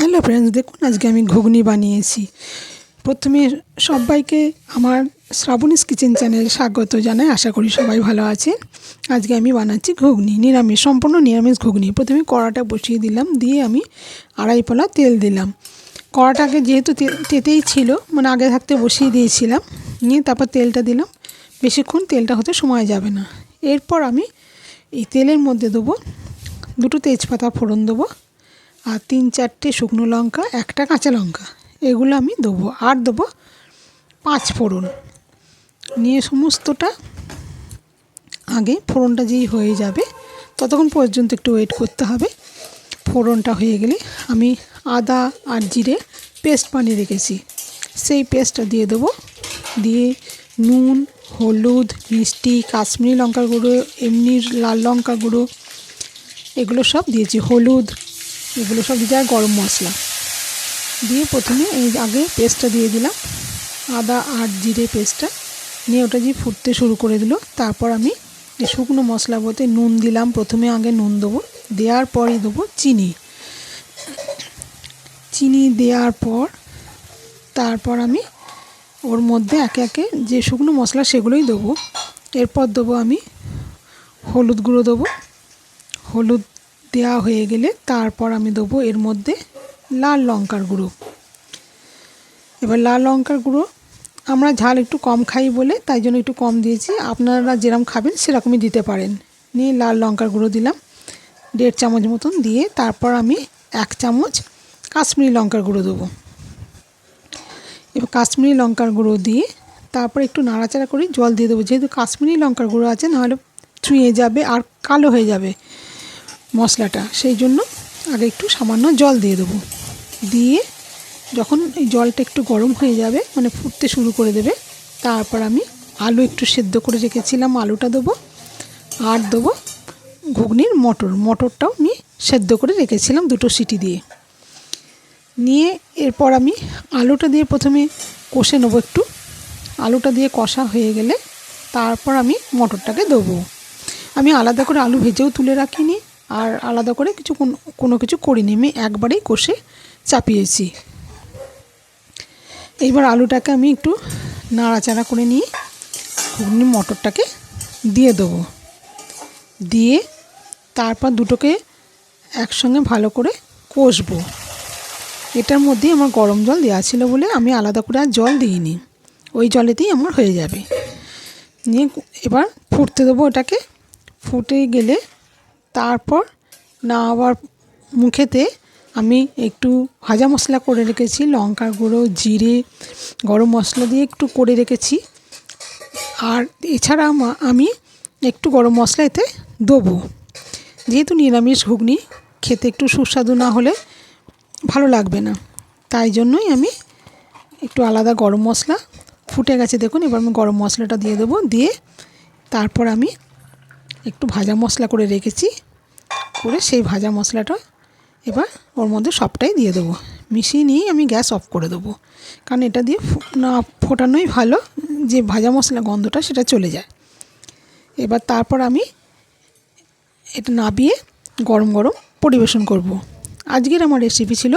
Hello friends দেখুন আজকে আমি ঘুগনি বানিয়েছি। প্রথমে সবাইকে আমার শ্রাবণীস কিচেন চ্যানেল স্বাগত জানাই, আশা করি সবাই ভালো আছে আজকে আমি বানাচ্ছি ঘুগনি, নিরামিষ, সম্পূর্ণ নিরামিষ ঘুগনি। প্রথমে কড়াটা বসিয়ে দিলাম, দিয়ে আমি আড়াই পলা তেল দিলাম। কড়াটাকে যেহেতু তেতেই ছিল মানে আগে থাকতে বসিয়ে দিয়েছিলাম, নিয়ে তারপর তেলটা দিলাম। বেশিক্ষণ তেলটা হতে সময় যাবে না। এরপর আমি এই তেলের মধ্যে দেবো দুটো তেজপাতা ফোড়ন দেবো আর তিন চারটে শুকনো লঙ্কা, একটা কাঁচা লঙ্কা। এগুলো আমি দেবো, আর দেবো পাঁচ ফোড়ন। নিয়ে সমস্তটা আগে ফোড়নটা যেই হয়ে যাবে, ততক্ষণ পর্যন্ত একটু ওয়েট করতে হবে। ফোড়নটা হয়ে গেলে আমি আদা আর জিরে পেস্ট বানিয়ে রেখেছি। সেই পেস্টটা দিয়ে দেবো। দিয়ে নুন, হলুদ, মিষ্টি, কাশ্মীরি লঙ্কার গুঁড়ো, এমনি লাল লঙ্কা গুঁড়ো, এগুলো সব দিয়েছি। হলুদ এগুলো সব আর গরম মশলা। দিয়ে প্রথমে এই আগে পেস্টটা দিয়ে দিলাম। আদা আর জিরে পেস্টটা নিয়ে ওটা যে ফুটতে শুরু করে দিল। তারপর আমি এই শুকনো মশলা বলতে নুন দিলাম। প্রথমে আগে নুন দেবো। দেওয়ার পরই দেবো চিনি। চিনি দেওয়ার পর তারপর আমি ওর মধ্যে একে একে যে শুকনো মশলা সেগুলোই দেবো। এরপর দেবো আমি হলুদ গুঁড়ো দেবো। হলুদ দেওয়া হয়ে গেলে তারপর আমি দেবো এর মধ্যে লাল লঙ্কার গুঁড়ো। এবার লাল লঙ্কার গুঁড়ো, আমরা ঝাল একটু কম খাই বলে তাই জন্য একটু কম দিয়েছি। আপনারা যেরকম খাবেন সেরকমই দিতে পারেন। নিয়ে লাল লঙ্কার গুঁড়ো দিলাম, দেড় চামচ মতন দিয়ে তারপর আমি এক চামচ কাশ্মীরি লঙ্কার গুঁড়ো দেবো। এবার কাশ্মীরি লঙ্কার গুঁড়ো দিয়ে তারপর একটু নাড়াচাড়া করে জল দিয়ে দেবো। যেহেতু কাশ্মীরি লঙ্কার গুঁড়ো আছে, নাহলে ছুঁয়ে যাবে আর কালো হয়ে যাবে। মশলাটা, সেই জন্য আগে একটু সামান্য জল দিয়ে দেবো। দিয়ে যখন এই জলটা একটু গরম হয়ে যাবে মানে ফুটতে শুরু করে দেবে, তারপর আমি আলু একটু সেদ্ধ করে রেখেছিলাম, আলুটা দেবো, আর দেবো ঘুগনির মটর। মটরটাও আমি সেদ্ধ করে রেখেছিলাম দুটো সিটি দিয়ে। নিয়ে এরপর আমি আলুটা দিয়ে প্রথমে কষে নেব একটু। আলুটা দিয়ে কষা হয়ে গেলে তারপর আমি মটরটাকে দেবো। আমি আলাদা করে আলু ভেজেও তুলে রাখিনি। আর আলাদা করে কিছু কোনো- কিছু করিনি। আমি একবারেই কষে চাপিয়েছি। এইবার আলুটাকে আমি একটু নাড়াচাড়া করে নিয়ে ঘুগনি মটরটাকে দিয়ে দেবো। দিয়ে তারপর দুটোকে একসঙ্গে ভালো করে কষবো। এটার মধ্যেই আমার গরম জল দেওয়া ছিল বলে আমি আলাদা করে আর জল দিইনি। ওই জলেতেই আমার হয়ে যাবে। নিয়ে এবার ফুটতে দেবো ওটাকে ফুটে গেলে তারপর না আবার মুখেতে আমি একটু ভাজা মশলা করে রেখেছি, লঙ্কার গুঁড়ো, জিরে, গরম মশলা দিয়ে একটু করে রেখেছি। আর এছাড়া আমা- আমি একটু গরম মশলা এতে দেবো। যেহেতু নিরামিষ ঘুগনি, খেতে একটু সুস্বাদু না হলে ভালো লাগবে না। তাই জন্যই আমি একটু আলাদা গরম মশলা ফুটে গেছে। দেখুন, এবার আমি গরম মশলাটা দিয়ে দেবো। দিয়ে তারপর আমি একটু ভাজা মশলা করে রেখেছি। করে সেই ভাজা মশলাটা এবার ওর মধ্যে সবটাই দিয়ে দেবো। মিশিয়ে নিয়েই আমি গ্যাস অফ করে দেবো। কারণ এটা দিয়ে না, ফোটানোই ভালো, যে ভাজা মশলা গন্ধটা সেটা চলে যায়। এবার তারপর আমি এটা নাবিয়ে গরম গরম পরিবেশন করব। আজকের আমার রেসিপি ছিল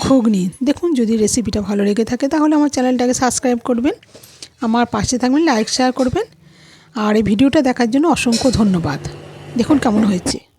ঘুগনি। দেখুন, যদি রেসিপিটা ভালো লেগে থাকে, তাহলে আমার চ্যানেলটাকে সাবস্ক্রাইব করবেন। আমার পাশে থাকবেন লাইক শেয়ার করবেন। আর এই ভিডিওটা দেখার জন্য অসংখ্য ধন্যবাদ। দেখুন কেমন হয়েছে।